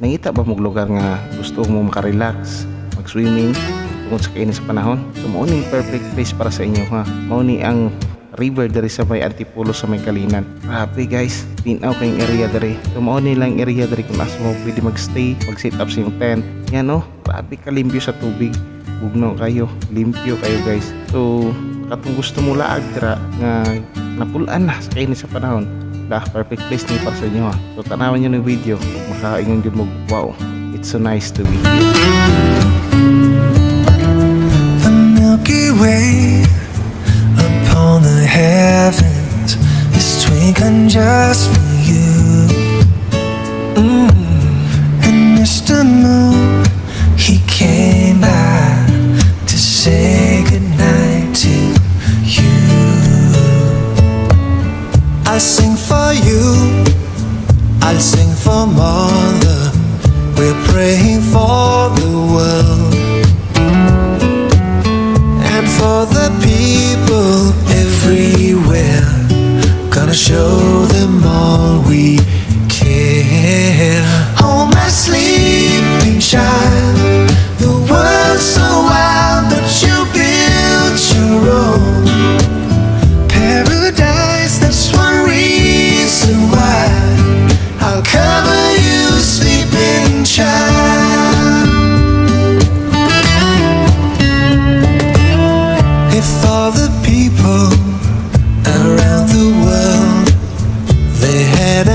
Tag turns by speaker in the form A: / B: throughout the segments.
A: Nangita ba mong lugar nga gusto mo makarelax, mag-swimming, tungkol sa kainit sa panahon? So, mao ni perfect place para sa inyo ha. Mao ni ang river dari sa may Antipulo sa may Kalinan. Grabe guys, tinaw kayong area dari. So, mao ni lang area dari kung asa mo pwede magstay, mag-set up sa iyong tent. Yan no, grabe kalimpyo sa tubig. Bugno kayo, limpyo kayo guys. So, katong gusto mo laag dira nga napulaan na sa kainit sa panahon. Dah, perfect place ni para sa inyo ha. So, tanawan nyo ng video. Makaingon din mo, wow, it's so nice to be here.
B: For Mother. We're praying for the world and for the people everywhere. Gonna show them all we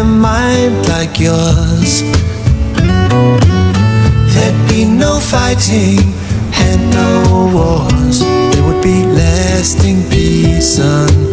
B: mind like yours, there'd be no fighting and no wars. There would be lasting peace on